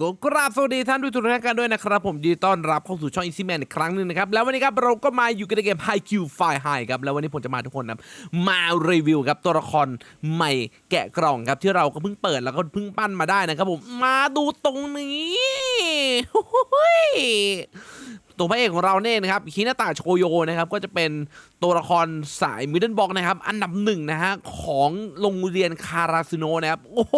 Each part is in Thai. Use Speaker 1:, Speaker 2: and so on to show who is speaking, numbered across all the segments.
Speaker 1: กกราบสวัสดีท่านผู้ชมทุกท่านกันด้วยนะครับ ผมยินดีต้อนรับเข้าสู่ช่อง Easy Man อีกครั้งหนึ่งนะครับ แล้ววันนี้ครับเราก็มาอยู่กันในเกม High Q Fire High ครับ แล้ววันนี้ผมจะมาทุกคนนะมารีวิวครับตัวละครใหม่แกะกล่องครับที่เราก็เพิ่งเปิดแล้วก็เพิ่งปั้นมาได้นะครับผมมาดูตรงนี้โอ้ย ตัวพระเอกของเราเนี่ยนะครับฮินาตะโชโยนะครับก็จะเป็นตัวละครสายมิดเดิลบ็อกนะครับอันดับหนึ่งนะฮะของโรงเรียนคาราซิโนนะครับโอ้โห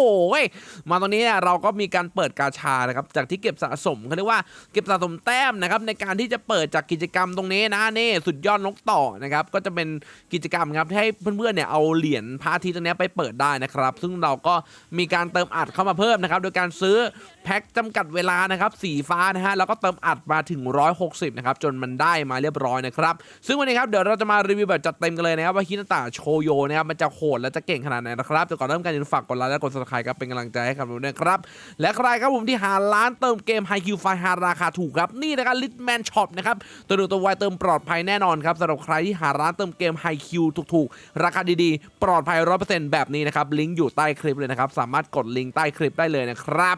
Speaker 1: มาตอนนี้เราก็มีการเปิดกาชานะครับจากที่เก็บสะสมเขาเรียกว่าเก็บสะสมแต้มนะครับในการที่จะเปิดจากกิจกรรมตรงนี้นะนี่สุดยอดนกต่อนะครับก็จะเป็นกิจกรรมครับให้เพื่อนๆเนี่ยเอาเหรียญพระอาทิตย์ตรงนี้ไปเปิดได้นะครับซึ่งเราก็มีการเติมอัดเข้ามาเพิ่มนะครับโดยการซื้อแพ็คจำกัดเวลานะครับสีฟ้านะฮะแล้วก็เติมอัดมาถึง160 60 นะครับ จนมันได้มาเรียบร้อยนะครับ ซึ่งวันนี้ครับ เดี๋ยวเราจะมารีวิวแบบจัดเต็มกันเลยนะครับ ว่าฮินาตะโชโยนะครับ มันจะโหดและจะเก่งขนาดไหนนะครับแต่ก่อนเริ่มการยินฝากกดไลค์และกด subscribe ครับเป็นกำลังใจให้กับเราด้วยนะครับ และใครครับผมที่หาร้านเติมเกม High Q Fire ราคาถูกครับนี่นะครับ Litman Shop นะครับตัวดูตัวไวเติมปลอดภัยแน่นอนครับสำหรับใครที่หาร้านเติมเกม High Q ถูกๆ ราคาดีๆ ปลอดภัย 100%แบบนี้นะครับลิงก์อยู่ใต้คลิปเลยนะครับสามารถกดลิงก์ใต้คลิปได้เลยนะครับ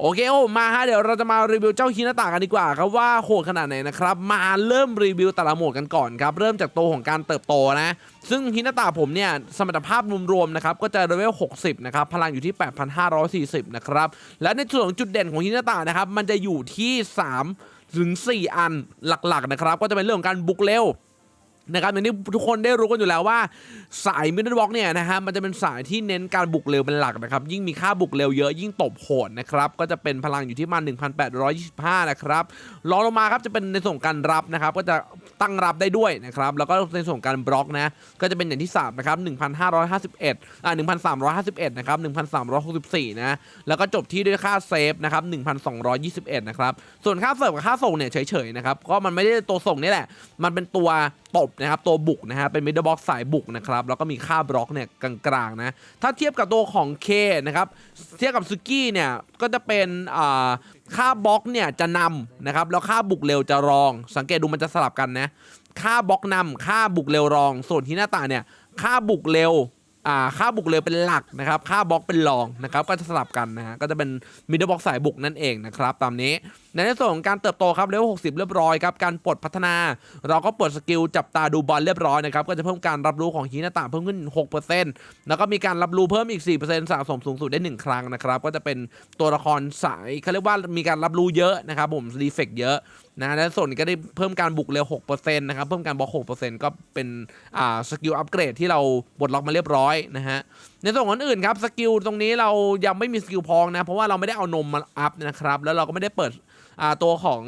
Speaker 1: โอเคโอ้มาฮะเดี๋ยวเราจะมารีวิวเจ้าฮินาตะกันดีกว่าครับว่าโหดขนาดไหนนะครับมาเริ่มรีวิวแต่ละโหมดกันก่อนครับเริ่มจากตัวของการเติบโตนะ ซึ่งฮินาตะผมเนี่ยสมรรถภาพรวมๆนะครับก็จะเลเวล 60 นะครับ พลังอยู่ที่ 8,540 นะครับ และในส่วนของจุดเด่นของฮินาตะนะครับมันจะอยู่ที่ 3 ถึง 4 อันหลักๆนะครับก็จะเป็นเรื่องของการบุกเร็ว นะครับอย่างที่ทุกคนได้รู้กันอยู่แล้วว่าสายมิดเดิลบล็อกเนี่ยนะฮะมันจะเป็นสายที่เน้นการบุกเร็วเป็นหลักนะครับ ยิ่งมีค่าบุกเร็วเยอะยิ่งตบโหดนะครับ ก็จะเป็นพลังอยู่ที่มัน1,825 นะครับรองลงมาครับจะเป็นในส่วนของการรับนะครับ ก็จะตั้งรับได้ด้วยนะครับ แล้วก็ในส่วนของการบล็อกนะก็จะเป็นอย่างที่3นะครับ1,551อ่า1,351นะครับ1,364นะแล้วก็จบที่ด้วยค่าเซฟนะครับ1,221นะครับส่วนค่าเสิร์ฟกับค่าส่งเนี่ยเฉยๆนะครับก็มันไม่ได้ตัวส่งนี่แหละ มันเป็นตัวตบนะครับตัวบุกนะฮะเป็นมิดเดิลบ็อกสายบุกนะครับแล้วก็มีค่าบล็อกเนี่ยกลางๆนะถ้าเทียบกับตัวของเคนะครับเทียบกับซุกี้เนี่ยก็จะเป็นอ่าค่าบล็อกเนี่ยจะนำนะครับแล้วค่าบุกเร็วจะรอง สังเกตดูมันจะสลับกันนะค่าบล็อกนำค่าบุกเร็วรอง ส่วนที่หน้าตาเนี่ยค่าบุกเร็ว ค่าบุกเร็วเป็นหลักนะครับ ค่าบล็อกเป็นรองนะครับ ก็จะสลับกันนะฮะ ก็จะเป็นมิดเดิลบล็อกสายบุกนั่นเองนะครับ ตามนี้ ในส่วนของการเติบโตครับเลเวล60 เรียบร้อยครับ การปลดพัฒนา เราก็ปลดสกิลจับตาดูบอลเรียบร้อยนะครับ ก็จะเพิ่มการรับรู้ของฮีนาตะเพิ่มขึ้น 6%แล้วก็มีการรับรู้เพิ่มอีก 4%สะสมสูงสุดได้ 1 ครั้งนะครับ ก็จะเป็นตัวละครสายเขาเรียกว่ามีการรับรู้เยอะนะครับผมรีเฟกเยอะ นะและส่วนนี้ก็ได้เพิ่มการบุกเร็ว6%นะครับเพิ่มการบล็อก6%ก็เป็นอ่าสกิลอัปเกรดที่เราบดล็อกมาเรียบร้อยนะฮะในส่วนของอื่นครับสกิลตรงนี้เรายังไม่มีสกิลพองนะเพราะว่าเราไม่ได้เอานมมาอัพนะครับแล้วเราก็ไม่ได้เปิดอ่าตัวของ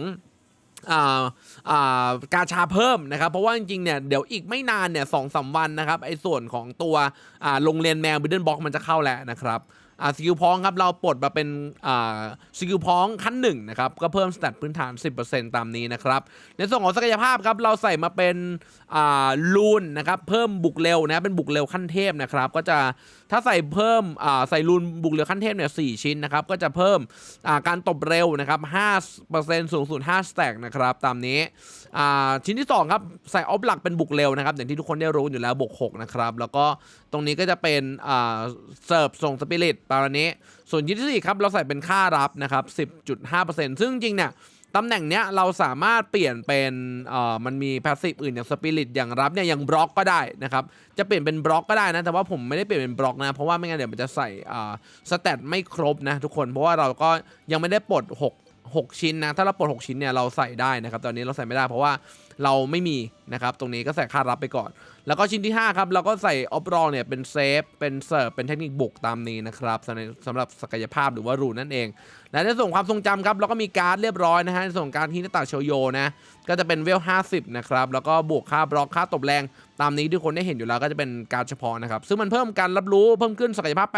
Speaker 1: กาชาเพิ่มนะครับ เพราะว่าจริงๆเนี่ยเดี๋ยวอีกไม่นานเนี่ยสองสามวันนะครับไอ้ส่วนของตัวโรงเรียนแมวบิดเดิลบ็อกมันจะเข้าแล้วนะครับ สกิลพ้องครับเราปลดมาเป็นสกิลพ้องขั้นหนึ่งนะครับก็เพิ่มสแตทพื้นฐาน 10%ตามนี้นะครับในส่วนของศักยภาพครับเราใส่มาเป็นลูนนะครับเพิ่มบุกเร็วนะเป็นบุกเร็วขั้นเทพนะครับก็จะถ้าใส่เพิ่มใส่ลูนบุกเร็วขั้นเทพเนี่ยสชิ้นนะครับก็จะเพิ่มการตบเร็วนะครับ5%สูงสุด5สแต็กนะครับตามนี้ชิ้นที่สองครับ ใส่ออฟหลักเป็นบุกเร็วนะครับ อย่างที่ทุกคนได้รู้อยู่แล้วบวก6นะครับ แล้วก็ตรงนี้ก็จะเป็นเสิร์ฟส่งสปิริตประมานี้ ส่วนยี่ที่สี่ครับ เราใส่เป็นค่ารับนะครับ 10.5%ซึ่งจริงเนี่ยตำแหน่งเนี้ยเราสามารถเปลี่ยนเป็นเอ่อมันมีพาสซีฟอื่นอย่างสปิริตอย่างรับเนี่ยอย่างบล็อกก็ได้นะครับ จะเปลี่ยนเป็นบล็อกก็ได้นะ แต่ว่าผมไม่ได้เปลี่ยนเป็นบล็อกนะ เพราะว่าไม่งั้นเดี๋ยวมันจะใส่อ่าสแตทไม่ครบนะทุกคน เพราะว่าเราก็ยังไม่ได้ปลด 6 6 ชิ้นนะ ถ้าเราปลด6ชิ้นเนี่ยเราใส่ได้นะครับ ตอนนี้เราใส่ไม่ได้เพราะว่าเราไม่มีนะครับ ตรงนี้ก็ใส่ค่ารับไปก่อน แล้วก็ชิ้นที่ 5 ครับ เราก็ใส่ออฟรองเนี่ยเป็นเซฟ เป็นเซิร์ฟ เป็นเทคนิคบุกตามนี้นะครับสำหรับศักยภาพหรือว่ารูนนั่นเอง และในส่วนความทรงจำครับ เราก็มีการ์ดเรียบร้อยนะฮะ ในส่วนการที่หน้าตาโชโยนะ ก็จะเป็นเวล 50 นะครับ แล้วก็บวกค่าบล็อกค่าตบแรง ตามนี้ที่คนได้เห็นอยู่แล้วก็จะเป็นการเฉพาะนะครับ ซึ่งมันเพิ่มการรับรู้เพิ่มขึ้นศักยภาพ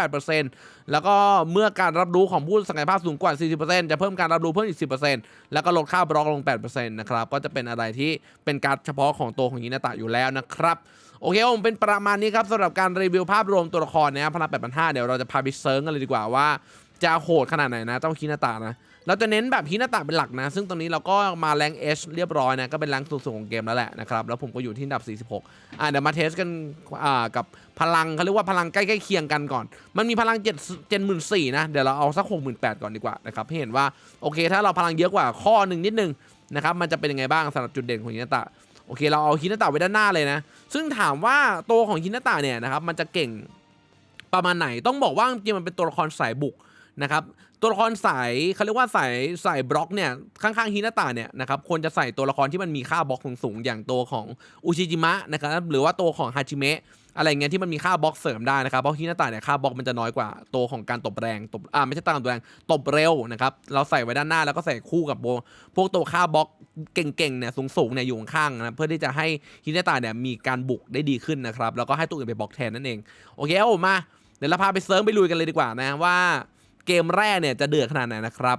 Speaker 1: 8%แล้วก็เมื่อการรับรู้ของผู้ศักยภาพสูงกว่า 40%จะเพิ่มการรับรู้เพิ่มอีก 10%แล้วก็ลดค่าบล็อกลง 8%นะครับ ก็จะเป็นอะไรที่เป็นการเฉพาะของตัวของยินาตะอยู่แล้วนะครับโอเคผมเป็นประมาณนี้ครับสำหรับการรีวิวภาพรวมตัวละครนะครับพลัง8,500เดี๋ยวเราจะพาไปเซิร์งกันเลยดีกว่าว่าจะโหดขนาดไหนนะเจ้าฮินาตะนะ เราจะเน้นแบบฮินาตะเป็นหลักนะ ซึ่งตอนนี้เราก็มาแรงเอชเรียบร้อยนะ ก็เป็นแรงสูงๆของเกมแล้วแหละนะครับ แล้วผมก็อยู่ที่อันดับ 46 อะเดี๋ยวมาเทสกันอ่ากับพลังเขาเรียกว่าพลังใกล้ๆเคียงกันก่อน มันมีพลัง 7 7 4 0 0 0นะ เดี๋ยวเราเอาสัก 68,000 ก่อนดีกว่านะครับให้เห็นว่าโอเค ถ้าเราพลังเยอะกว่าข้อหนึ่งนิดนึงนะครับมันจะเป็นยังไงบ้างสำหรับจุดเด่นของฮินาตะโอเค เราเอาฮินาตะไว้ด้านหน้าเลยนะ ซึ่งถามว่าตัวของฮินาตะเนี่ยนะครับมันจะเก่งประมาณไหนต้องบอกว่าจริงมันเป็นตัวละครสายบุกนะครับ ตัวละครสายเขาเรียกว่าสายสายบล็อกเนี่ยข้างๆฮินาตะเนี่ยนะครับควรจะใส่ตัวละครที่มันมีค่าบล็อกสูงๆอย่างตัวของอุชิจิมะนะครับหรือว่าตัวของฮาจิเมะอะไรเงี้ยที่มันมีค่าบล็อกเสริมได้นะครับเพราะฮินาตะเนี่ยค่าบล็อกมันจะน้อยกว่าตัวของการตบแรงตบอ่าไม่ใช่ตามตบแรงตบเร็วนะครับเราใส่ไว้ด้านหน้าแล้วก็ใส่คู่กับโบพวกตัวค่าบล็อกเก่งๆเนี่ยสูงๆเนี่ยอยู่ข้างๆนะเพื่อที่จะให้ฮินาตะเนี่ยมีการบุกได้ดีขึ้นนะครับแล้วก็ให้ตัวอื่นไปบล็อกแทนนั่นเองโอเคเอามาเดี๋ยวเราพาไปเซิร์ฟไปลุยกันเลยดีกว่านะว่า เกมแรกเนี่ยจะเดือดขนาดไหนนะครับ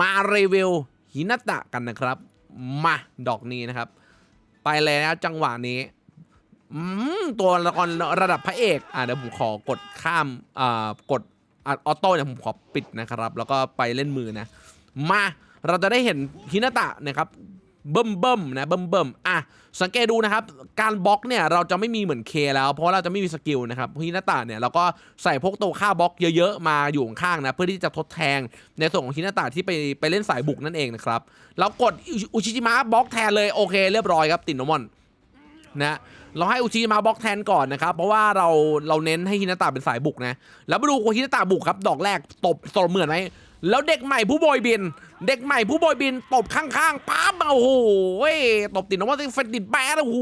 Speaker 1: มารีวิวฮินาตะกันนะครับ มาดอกนี้นะครับ ไปเลยนะจังหวะนี้ตัวละครระดับพระเอกอะเดี๋ยวผมขอกดข้ามอ่ากดออโต้เนี่ยผมขอปิดนะครับ แล้วก็ไปเล่นมือนะ มาเราจะได้เห็นฮินาตะนะครับ เบิ่มเบิ่มนะเบิ่มเบิ่มอะสังเกตดูนะครับ การบล็อกเนี่ยเราจะไม่มีเหมือนเคแล้ว เพราะเราจะไม่มีสกิลนะครับฮินาตะเนี่ยเราก็ใส่พวกตัวค่าบล็อกเยอะๆมาอยู่ข้างนะเพื่อที่จะทดแทนในส่วนของฮินาตะที่ไปไปเล่นสายบุกนั่นเองนะครับเรากดอุชิจิมะบล็อกแทนเลยโอเค เรียบร้อยครับติดโนมอนนะเราให้อุชิจิมะบล็อกแทนก่อนนะครับ เพราะว่าเราเราเน้นให้ฮินาตะเป็นสายบุกนะ แล้วมาดูฮินาตะบุกครับ ดอกแรกตบตบเหมือนไหม แล้วเด็กใหม่ผู้โบยบิน เด็กใหม่ผู้โบยบินตบข้างๆปั๊บโอ้โหตบติดน้องว่าติดติดแป๊ดโอ้โห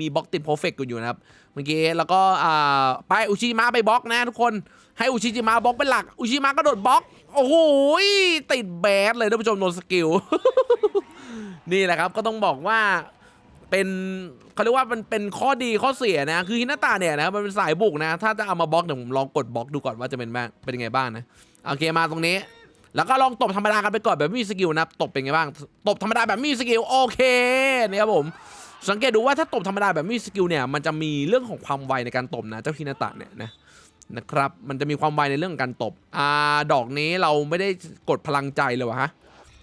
Speaker 1: มีบล็อกติดเพอร์เฟกต์อยู่นะครับเมื่อกี้แล้วก็อ่าไปอุชิมะไปบล็อกนะทุกคนให้อุชิจิมะบล็อกเป็นหลักอุชิมะก็โดดบล็อกโอ้โหติดแบดเลยท่านผู้ชมโดนสกิลนี่แหละครับก็ต้องบอกว่าเป็นเขาเรียกว่ามันเป็นข้อดีข้อเสียนะ คือฮินาตาเนี่ยนะมันเป็นสายบุกนะ ถ้าจะเอามาบล็อกเดี๋ยวผมลองกดบล็อกดูก่อนว่าจะเป็นบ้างเป็นยังไงบ้างนะ โอเคมาตรงนี้ แล้วก็ลองตบธรรมดากันไปก่อนแบบมีสกิลนะตบเป็นไงบ้าง ตบธรรมดาแบบมีสกิลโอเคนี่ครับผม สังเกตดูว่าถ้าตบธรรมดาแบบมีสกิลเนี่ยมันจะมีเรื่องของความไวในการตบนะเจ้าฮินาตะเนี่ยนะนะครับมันจะมีความไวในเรื่องของการตบอ่าดอกนี้เราไม่ได้กดพลังใจเลยวะฮะ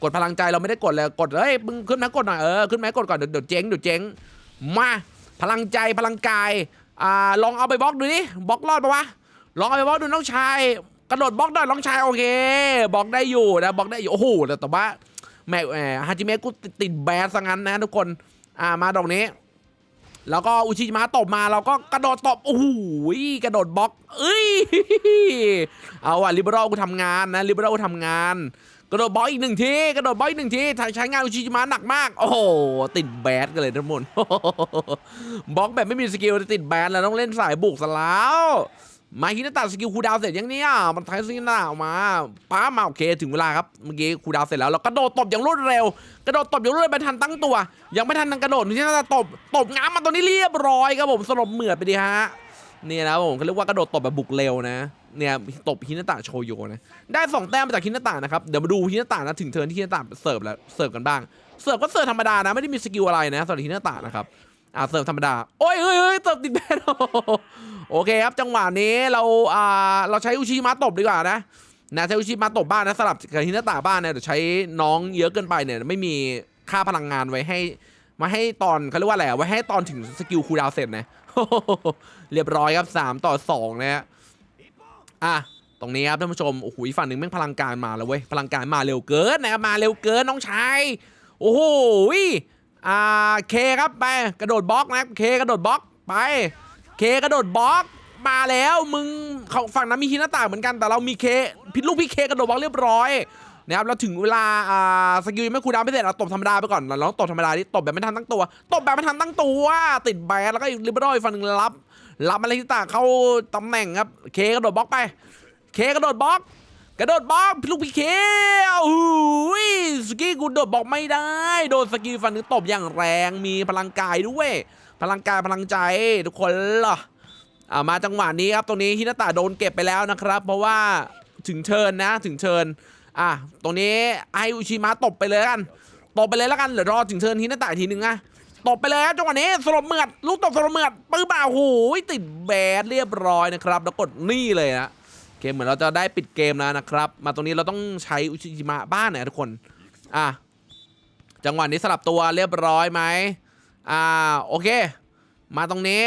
Speaker 1: กดพลังใจเราไม่ได้กดเลยกดเฮ้ยมึงขึ้นมากดหน่อยเออขึ้นไหมกดก่อนเดี๋ยวเดี๋ยวเจ๊งเดี๋ยวเจ๊งมาพลังใจพลังกายอ่าลองเอาไปบล็อกดูดิบล็อกรอดปะวะลองเอาไปบล็อกดูน้องชาย กระโดดบล็อกได้น้องชายโอเคบล็อกได้อยู่นะบล็อกได้อยู่โอ้โหแต่แต่ว่าแม่แหมฮาจิเมะกูติดแบสซะงั้นนะทุกคนอ่ามาดอกนี้ แล้วก็อุชิจิมะตบมาเราก็กระโดดตบโอ้โหกระโดดบล็อก เอ้ยเอาอะลิเบอรัลกูทำงานนะลิเบอรัลกูทำงาน กระโดดบล็อกอีกหนึ่งทีกระโดดบล็อกอีกหนึ่งทีใช้งานอุชิจิมะหนักมากโอ้โหติดแบดกันเลยทั้งหมดบล็อกแบบไม่มีสกิลติดแบนแล้วต้องเล่นสายบุกซะแล้ว มาฮินาตะสกิลคูดาวเสร็จยังเนี่ยมันใช้สกิลหน้าออกมาป้ามาโอเคถึงเวลาครับเมื่อกี้คูดาวเสร็จแล้วเรากระโดดตบอย่างรวดเร็ว กระโดดตบอย่างรวดเร็วไม่ทันตั้งตัว ยังไม่ทันทันกระโดดที่น่าจะตบตบง้ามมาตรงนี้เรียบร้อยครับผมสลบเหมือดไปดีฮะนี่นะผมเขาเรียกว่ากระโดดตบแบบบุกเร็วนะเนี่ยตบฮินาตะโชโยนะได้สองแต้มมาจากฮินาตะนะครับเดี๋ยวมาดูฮินาตะนะถึงเทิร์นที่ฮินาตะเสิร์ฟแล้วเสิร์ฟกันบ้างเสิร์ฟก็เสิร์ฟธรรมดานะไม่ได้มีสกิลอะไรนะสำหรับฮินาตะนะครับ อ่าเสิร์ฟธรรมดา โอ้ยเฮ้ยเฮ้ยเสิร์ฟติดแบนโอเคครับจังหวะนี้เราอ่าเราใช้อุชิมะตบดีกว่านะนะใช้อุชิมะตบบ้านนะสลับกับฮินาตะบ้านเนี่ยเดี๋ยวใช้น้องเยอะเกินไปเนี่ยไม่มีค่าพลังงานไว้ให้มาให้ตอนเขาเรียกว่าอะไรอะไว้ให้ตอนถึงสกิลคูดาวเสร็จนะเรียบร้อยครับ 3 ต่อ 2 นะฮะอะตรงนี้ครับท่านผู้ชมโอ้โหฝั่งหนึ่งแม่งพลังการมาแล้วเว้ยพลังการมาเร็วเกินนะครับมาเร็วเกินน้องชายโอ้โห อ่าเคครับไปกระโดดบล็อกนะเคกระโดดบล็อกไป เคกระโดดบล็อกมาแล้วมึงเขาฝั่งนั้นมีฮินาตะเหมือนกันแต่เรามีเคพิษลูกพี่เคกระโดดบล็อกเรียบร้อยนะครับแล้วถึงเวลาอ่าสกิลไม่คูดาวไม่เสร็จเราตบธรรมดาไปก่อนเราตบธรรมดาดิตบแบบไม่ทันตั้งตัวตบแบบไม่ทันตั้งตัว ติดแบนแล้วก็อีกลิเบอรัลอีกฝั่งหนึ่งรับรับอะไรที่ตาเข้าตำแหน่งครับเคกระโดดบล็อกไป เคกระโดดบล็อก กระโดดบล็อกลูกพี่เคโอ้โหสกี้กูโดดบล็อกไม่ได้ โดนสกีฟันนึงตบอย่างแรงมีพลังกายด้วย พลังกายพลังใจทุกคนเหรออามาจังหวะนี้ครับตรงนี้ฮินาตะโดนเก็บไปแล้วนะครับ เพราะว่าถึงเชิญนะถึงเชิญอะตรงนี้ไออุชิมะตบไปเลยกันตบไปเลยแล้วกันเดี๋ยวรอถึงเชิญฮินาตะอีกทีนึงนะตบไปเลยครับจังหวะนี้สลบเมือดลูกตบสลบเมือดปื้บ่าโอ้โหติดแบดเรียบร้อยนะครับ แล้วกดนี่เลยนะ เกมเหมือนเราจะได้ปิดเกมแล้วนะครับ มาตรงนี้เราต้องใช้อุชิจิมะบ้านนะทุกคน อะ จังหวะนี้สลับตัวเรียบร้อยไหมอ่า โอเค มาตรงนี้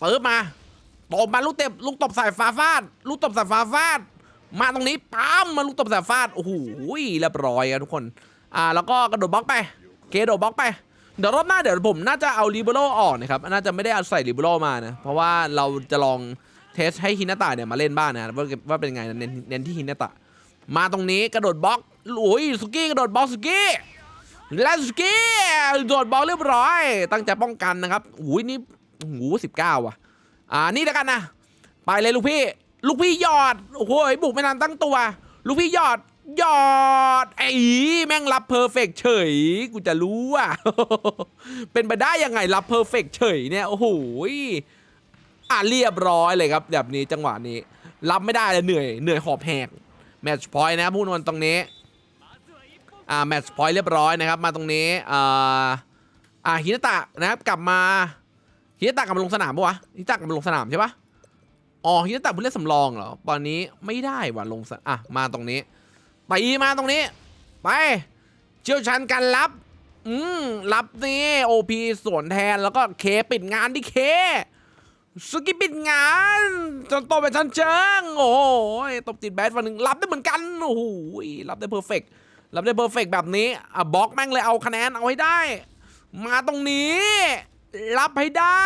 Speaker 1: ปึ๊บมาตบมาลูกเตะลูกตบสายฟ้าฟาด ลูกตบสายฟ้าฟาด มาตรงนี้ปั๊มมาลูกตบสายฟาด โอ้โหเรียบร้อยครับทุกคน อ่า แล้วก็กระโดดบล็อกไปเคโดดบล็อกไป เดี๋ยวรอบหน้าเดี๋ยวผมน่าจะเอาลิเบโรออกนะครับ น่าจะไม่ได้เอาใส่ลิเบโรมานะ เพราะว่าเราจะลอง เทสให้ฮินาตะเนี่ยมาเล่นบ้างนะว่าว่าเป็นไงนะเน้นเน้นที่ฮินาตะ มาตรงนี้กระโดดบล็อกโอ้ยสุกี้กระโดดบล็อกสุกี้และสุกี้โดดบล็อกเรียบร้อย ตั้งใจป้องกันนะครับอุ้ยนี่หูสิบเก้าว่ะ อ่านี่แล้วกันนะ ไปเลยลูกพี่ ลูกพี่หยอดโอ้โหบุกไม่นานตั้งตัว ลูกพี่หยอดหยอดไอ้แม่งรับเพอร์เฟกเฉย กูจะรู้อะ เป็นไปได้ยังไงรับเพอร์เฟกเฉยเนี่ย โอ้โห อะเรียบร้อยเลยครับ แบบนี้จังหวะนี้ รับไม่ได้เลยเหนื่อยเหนื่อยหอบแหกแมตช์พอยต์นะพูดวันตรงนี้อ่าแมตช์พอยต์เรียบร้อยนะครับ มาตรงนี้อ่าอ่าฮินตะนะครับกลับมาฮินตะกลับมาลงสนามปะวะฮินตะกลับมาลงสนามใช่ปะอ๋อฮินตะผู้เล่นสำรองเหรอตอนนี้ไม่ได้ว่ะลงสนอะมาตรงนี้ไปมาตรงนี้ ไป เชี่ยวชาญการรับ อืมรับนี่โอพีส่วนแทนแล้วก็เคปิดงานที่เค สกิปปิดงานจนโตเป็นชั้นเชิง โอ้โหตบติดแบทวันหนึ่งรับได้เหมือนกัน โอ้โหรับได้เพอร์เฟกต์รับได้เพอร์เฟกแบบนี้อะบล็อกแม่งเลยเอาคะแนนเอาให้ได้ มาตรงนี้ รับให้ได้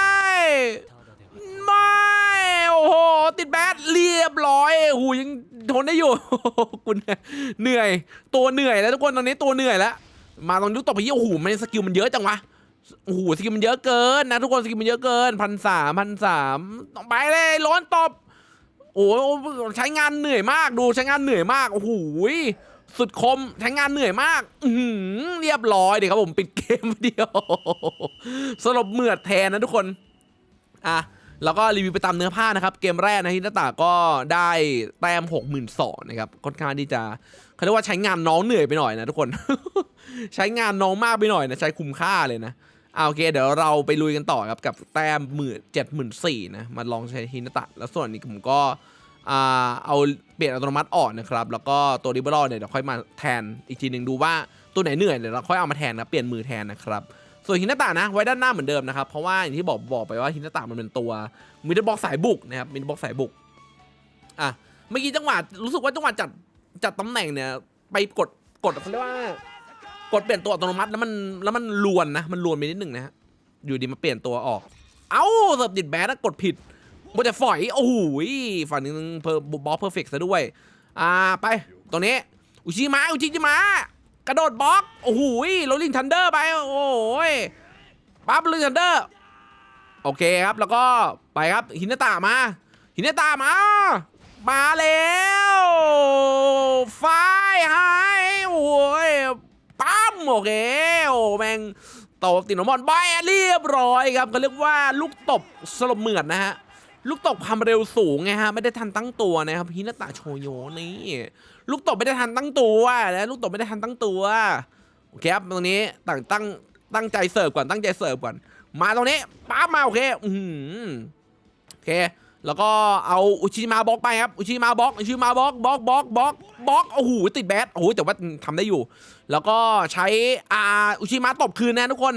Speaker 1: ไม่ โอ้โห ติดแบทเรียบร้อยหูยังทนได้อยู่คุณเหนื่อย ตัวเหนื่อยแล้วทุกคนตอนนี้ตัวเหนื่อยแล้ว มาตรงยุคต่อไปยี่โอ้โหมันสกิลมันเยอะจังวะ โอ้โหสกิลมันเยอะเกินนะทุกคนสกิลมันเยอะเกินพันสามพันสามต้องไปเลยร้อนตบโอ้โหใช้งานเหนื่อยมากดูใช้งานเหนื่อยมากโอ้โหสุดคมใช้งานเหนื่อยมาก อืเรียบร้อยเดี๋ยวครับผมปิดเกมเดียวสลบเหมือดแทนนะทุกคนอะแล้วก็รีวิวไปตามเนื้อผ้านะครับ เกมแรกนะที่หน้าตาก็ได้แต้มหกหมื่นสองนะครับค่อนข้างที่จะเขาเรียกว่าใช้งานน้องเหนื่อยไปหน่อยนะทุกคน ใช้งานน้องมากไปหน่อยนะใช้คุ้มค่าเลยนะ อาโอเค เดี๋ยวเราไปลุยกันต่อครับกับแต้มหมื่นเจ็ดหมื่นสี่นะมาลองใช้ฮินาตะ แล้วส่วนนี้ผมก็เอาเปลี่ยนอัตโนมัติออกนะครับ แล้วก็ตัวริเบอร์เนี่ยเดี๋ยวค่อยมาแทนอีกทีหนึ่งดูว่าตัวไหนเหนื่อยเดี๋ยวเราค่อยเอามาแทนนะเปลี่ยนมือแทนนะครับส่วนฮินาตะนะไว้ด้านหน้าเหมือนเดิมนะครับเพราะว่าอย่างที่บอกบอกไปว่าฮินาตะมันเป็นตัวมิดเดิลบ็อกสายบุกนะครับมิดเดิลบ็อกสายบุกอะเมื่อกี้จังหวะรู้สึกว่าจังหวะจัดจัดตำแหน่งเนี่ยไปกดกดเขาเรียกว่า กดเปลี่ยนตัวอัตโนมัติแล้วมันแล้วมันลวนนะ มันลวนไปนิดหนึ่งนะฮะ อยู่ดีมาเปลี่ยนตัวออก เอ้าเสิร์ฟติดแบนนะกดผิดมันจะฝอย โอ้โหฝั่งหนึงเพอร์บอลเพอร์เฟกซะด้วย อ่าไป ตรงนี้ อุชิมะอุชิจิมะกระโดดบล็อก โอ้โหโรลลิงทันเดอร์ไป โอ้ยปั๊บลลิงทันเดอร์ โอเคครับ แล้วก็ไปครับฮินาตะมาฮินาตะมา มาแล้วไฟไฮโอ้ย โอเคโอ้แม่งตบติดนมอนบายเรียบร้อยครับก็เรียกว่าลูกตบสลบเหมือดนะฮะลูกตบความเร็วสูงไงฮะไม่ได้ทันตั้งตัวนะครับฮินาตะโชโยนี่ลูกตบไม่ได้ทันตั้งตัวนะลูกตบไม่ได้ทันตั้งตัวโอเคครับตรงนี้ตั้งตั้งตั้งใจเสิร์ฟก่อนตั้งใจเสิร์ฟก่อน มาตรงนี้ปั๊บมาโอเคอือหือโอเค แล้วก็เอาอุชิมาบล็อกไปครับอุชิมาบล็อกอุชิมาบล็อกบล็อกบล็อกบล็อกบล็อกโอ้โหติดแบทโอ้โหแต่ว่าทำได้อยู่ แล้วก็ใช้อาอุชิมาตบคืนนะทุกคน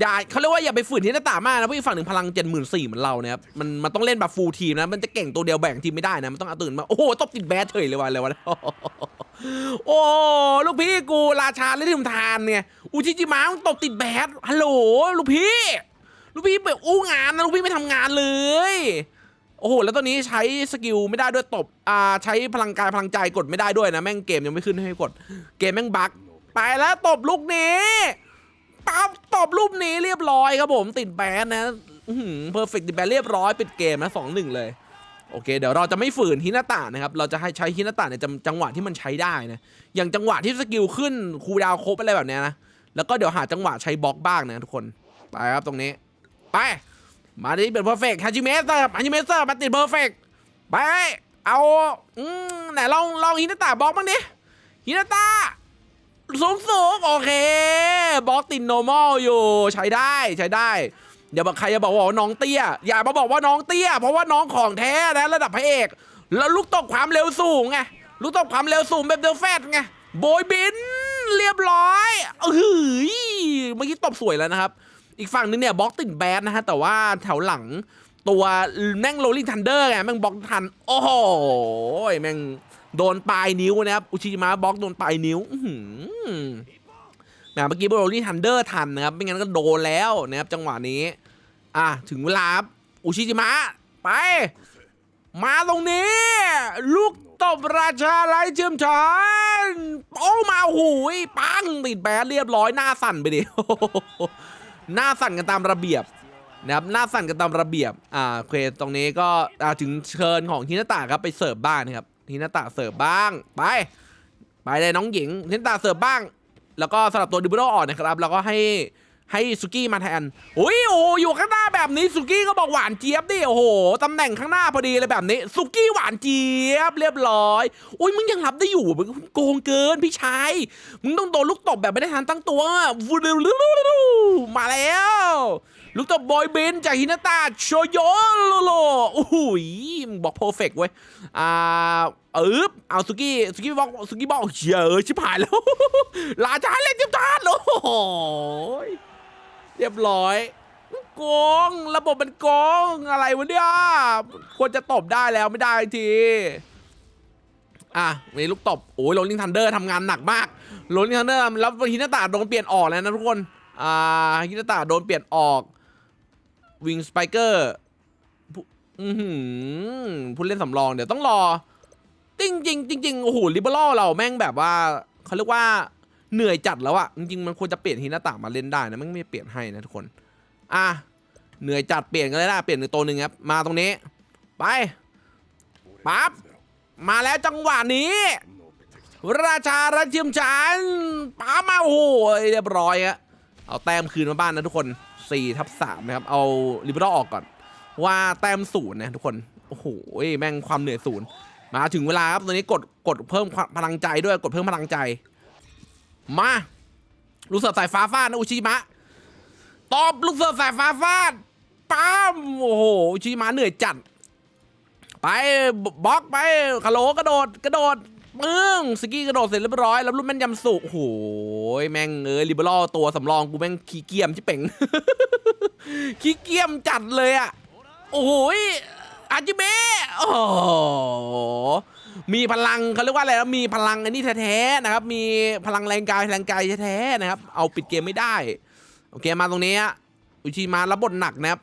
Speaker 1: อย่าเขาเรียกว่าอย่าไปฝืนที่หน้าตามากนะเพราะอีกฝั่งหนึ่งพลังเจ็ดหมื่นสี่เหมือนเราเนี่ยครับมันมันต้องเล่นแบบฟูลทีมนะ มันจะเก่งตัวเดียวแบ่งทีมไม่ได้นะ มันต้องเอาตื่นมา โอ้โหตบติดแบทเฉยเลยวะเลยวะโอ้ลูกพี่กูราชาเล่นทีมทานเนี่ยอุชิจิมะมึงตบติดแบทฮัลโหลลูกพี่ ลูกพี่ไปอู้งานนะลูกพี่ไม่ทำงานเลย โอ้โห แล้วตอนนี้ใช้สกิลไม่ได้ด้วยตบ อ่า ใช้พลังกายพลังใจกดไม่ได้ด้วยนะ แม่งเกมยังไม่ขึ้นให้กด เกมแม่งบั๊กไปแล้วตบลูกนี้ปั๊บตบลูกนี้เรียบร้อยครับผมติดแบนนะเพอร์เฟกต์ติดแบนเรียบร้อยปิดเกมนะสองหนึ่งเลย โอเค เดี๋ยวเราจะไม่ฝืนฮินาตะนะครับ เราจะให้ใช้ฮินาตะในจังจังหวะที่มันใช้ได้นะ อย่างจังหวะที่สกิลขึ้นคูดาวครบอะไรแบบเนี้ยนะ แล้วก็เดี๋ยวหาจังหวะใช้บล็อกบ้างนะทุกคน ไปครับตรงนี้ ไป มาดิเป็นเพอร์เฟกต์ฮาจิเมสเซิร์ฟฮาจิเมสเซิร์มาติดเพอร์เฟกต์ไป เอาอืมไหนลองลองฮินาตะบล็อกบ้างดิฮินาตะสูงสูงโอเคบล็อกติดโนมอลอยู่ใช้ได้ใช้ได้อย่าบอกใครอย่าบอกว่าน้องเตี้ย อย่ามาบอกว่าน้องเตี้ย เพราะว่าน้องของแท้นะระดับพระเอก แล้วลูกตกความเร็วสูงไงลูกตกความเร็วสูงแบบเดลแฟตไงโบยบินเรียบร้อยเอ้ยเมื่อกี้ตบสวยแล้วนะครับ อีกฝั่งนึงเนี่ยบล็อกติดแบดนะฮะ แต่ว่าแถวหลังตัวแม่งโรลลิงทันเดอร์ไงแม่งบล็อกทัน โอ้โหแม่งโดนปลายนิ้วนะครับอุชิจิมะบล็อกโดนปลายนิ้วอื้อหือแหมเมื่อกี้โรลลิงทันเดอร์ทันนะครับไม่งั้นก็โดนแล้วนะครับจังหวะนี้ อะถึงเวลาอุชิจิมะไป มาตรงนี้ ลูกตบราชาไรเจียมชานโอ้มาหูยปังติดแบดเรียบร้อยหน้าสั่นไปดิ หน้าสั่นกันตามระเบียบนะครับหน้าสั่นกันตามระเบียบอ่าโอเคตรงนี้ก็อ่าถึงเชิญของฮินาตะครับไปเสิร์ฟบ้างนะครับฮินาตะเสิร์ฟบ้างไปไปเลยน้องหญิงฮินาตะเสิร์ฟบ้าง แล้วก็สลับตัวดิบูโดออกนะครับแล้วก็ให้ ให้สุกี้มาแทนอุ้ยโอ้อยู่ข้างหน้าแบบนี้สุกี้ก็บอกหวานเจี๊ยบดิโอ้โหตำแหน่งข้างหน้าพอดีเลยแบบนี้สุกี้หวานเจี๊ยบเรียบร้อยอุ้ยมึงยังรับได้อยู่มึงโกงเกินพี่ชายมึงต้องโดนลูกตบแบบไม่ได้ทันตั้งตัววูดูลูลูลูลูมาแล้ว ลูกตบบอยเบนจากฮินาตาโชโยโลโลโอ้โหมึงบอกเพอร์เฟกต์เว้ยอ่าเออเอาสุกี้สุกี้บอกสุกี้บอกเหี้ยเอชิบหายแล้วลาจานเล่นจิบจานโอ้โห เรียบร้อยโกงระบบมันโกงอะไรวะเนี่ยควรจะตบได้แล้วไม่ได้ทีอะมีลูกตบโอ้ยโรลลิงทันเดอร์ทำงานหนักมากโรลลิงทันเดอร์แล้วฮินาตะโดนเปลี่ยนออกแล้วนะทุกคนอ่าฮินาตะโดนเปลี่ยนออกวิงสไปเกอร์อือหือผู้เล่นสำรองเดี๋ยวต้องรอ จริงจริงจริงโอ้โหลิเบอรัลเราแม่งแบบว่าเขาเรียกว่า เหนื่อยจัดแล้วอะจริงๆมันควรจะเปลี่ยนฮินาตะมาเล่นได้นะม่งไม่เปลี่ยนให้นะทุกคน อะเหนื่อยจัดเปลี่ยนกันเลยนะเปลี่ยนตัวหนึ่งครับมาตรงนี้ ไปปั๊บมาแล้วจังหวะนี้ ราชาราชเชียมชานป้ามาโอ้โหเรียบร้อยอะเอาแต้มคืนมาบ้านนะทุกคน4ทับ3นะครับเอาลิเบอรัลออกก่อน ว่าแต้มศูนย์นะทุกคนโอ้โหแม่งความเหนื่อยศูนย์มาถึงเวลาครับตอนนี้กดกดเพิ่มพลังใจด้วยกดเพิ่มพลังใจ มาลูกเสือสายฟ้าฟาดนะอุชิมะ ตอบลูกเสือสายฟ้าฟาดปั๊มโอ้โหอุชิมะเหนื่อยจัด ไปบล็อกไปคาโลกระโดดกระโดดปึ้งสกี้กระโดดเสร็จเรียบร้อยแล้วรุ่นแม่นยำสุโอ้โหแม่งเอ้ยลิเบอรัลตัวสำรองกูแม่งขี้เกียมชิเป่งขี้เกียมจัดเลยอะโอ้โหอาจิเมะโอ้ มีพลังเขาเรียกว่าอะไรนะมีพลังอันนี้แท้ๆนะครับ มีพลังแรงกายแรงกายแท้ๆนะครับ เอาปิดเกมไม่ได้ โอเคมาตรงนี้อุชิมารับบทหนักนะครับ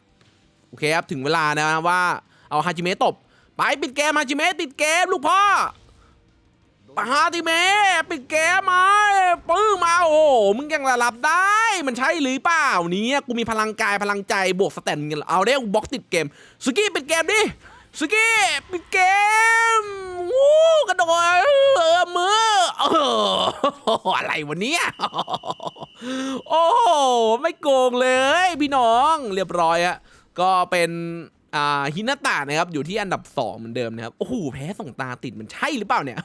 Speaker 1: โอเคครับถึงเวลานะว่าเอาฮาจิเมะตบ ไปปิดเกมฮาจิเมะติดเกมลูกพ่อฮาจิเมะปิดเกมมาปื้มมาโอ้มึงยังระลับได้ มันใช่หรือเปล่านี่กูมีพลังกายพลังใจบวกสแตนเงินเอาเด้บล็อกติดเกมสุกี้ปิดเกมดิ สุกี้ปิดเกมวู้กระโดดเออมือเอออะไรวะเนี่ยโอ้โหไม่โกงเลยพี่น้องเรียบร้อยอะก็เป็นอ่าฮินาตะนะครับอยู่ที่อันดับ 2 เหมือนเดิมนะครับ โอ้โห แพ้ส่งตาติดมันใช่หรือเปล่าเนี่ย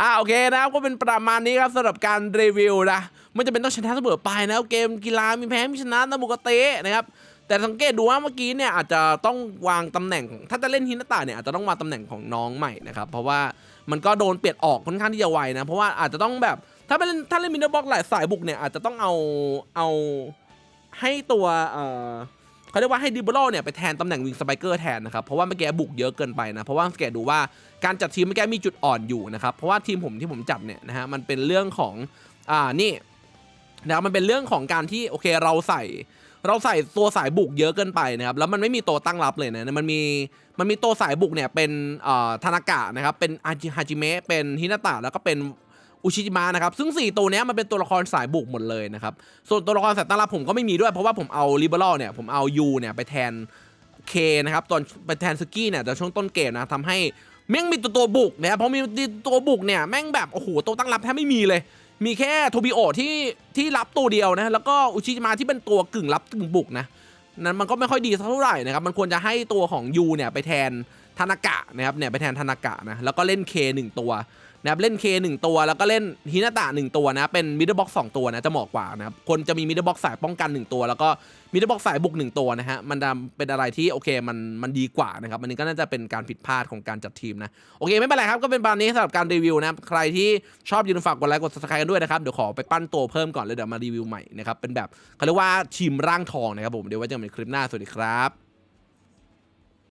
Speaker 1: อ่าโอเคนะครับ ก็เป็นประมาณนี้ครับสำหรับการรีวิวนะไม่จำเป็นต้องชนะเสมอไปนะครับ เกมกีฬามีแพ้มีชนะตามปกเตินะครับ แต่สังเกตดูว่าเมื่อกี้เนี่ยอาจจะต้องวางตำแหน่ง ถ้าจะเล่นฮินาตะเนี่ยอาจจะต้องวางตำแหน่งของน้องใหม่นะครับ เพราะว่ามันก็โดนเปลี่ยนออกค่อนข้างที่จะไวนะ เพราะว่าอาจจะต้องแบบ ถ้าเป็นถ้าเล่นมินเดอร์บ็อกหลายสายบุกเนี่ยอาจจะต้องเอาเอาให้ตัวเอ่อเขาเรียกว่าให้ดิบเบิลเนี่ยไปแทนตำแหน่งวิงสไปเกอร์แทนนะครับ เพราะว่าเมื่อกี้บุกเยอะเกินไปนะ เพราะว่าสังเกตดูว่าการจัดทีมเมื่อกี้มีจุดอ่อนอยู่นะครับ เพราะว่าทีมผมที่ผมจัดเนี่ยนะฮะมันเป็นเรื่องของอ่านี่นะมันเป็นเรื่องของการที่โอเคเราใส่ เราใส่ตัวสายบุกเยอะเกินไปนะครับแล้วมันไม่มีตัวตั้งรับเลยนะมันมีมันมีตัวสายบุกเนี่ยเป็นเอ่อทานากะนะครับเป็นอาจิฮาจิเมะเป็นฮินาตะแล้วก็เป็นอุชิจิมะนะครับซึ่ง 4 ตัวเนี้ยมันเป็นตัวละครสายบุกหมดเลยนะครับส่วนตัวละครสายตั้งรับผมก็ไม่มีด้วยเพราะว่าผมเอาลิเบอรัลเนี่ยผมเอายูเนี่ยไปแทนเคนะครับตอนไปแทนสกี้เนี่ยแต่ช่วงต้นเกมนะทำให้แม่งมีตัวตัวบุกนะครับเพราะมีตัวบุกเนี่ยแม่งแบบโอ้โหตัวตั้งรับแทบไม่มีเลย มีแค่โทบิโอที่ที่รับตัวเดียวนะ แล้วก็อุชิจิมาที่เป็นตัวกึ่งรับกึ่งบุกนะ นั้นมันก็ไม่ค่อยดีเท่าไหร่นะครับ มันควรจะให้ตัวของยูเนี่ยไปแทนธนากะนะครับเนี่ยไปแทนธนากะนะ แล้วก็เล่นเคหนึ่งตัว นะครับเล่น K หนึ่งตัว แล้วก็เล่นฮินาตะหนึ่งตัวนะเป็นมิดเดิลบ็อกซ์สองตัวนะจะเหมาะกว่านะครับคนจะมีมิดเดิลบ็อกซ์สายป้องกันหนึ่งตัว แล้วก็มิดเดิลบ็อกซ์สายบุกหนึ่งตัวนะฮะมันจะเป็นอะไรที่โอเคมันมันดีกว่านะครับอันนี้ก็น่าจะเป็นการผิดพลาดของการจัดทีมนะโอเคไม่เป็นไรครับก็เป็นประมาณนี้สำหรับการรีวิวนะครับใครที่ชอบอยืนฝากกดไลค์กด subscribe กันด้วยนะครับเดี๋ยวขอไปปั้นตัวเพิ่มก่อนเลยเดี๋ยวมารีวิวใหม่นะครับเป็นแบบเขาเรียกว่าทีมร่างทองนะครับผมเดี๋ยวไว้เจอกันในคลิปหน้าสวัสดีครับ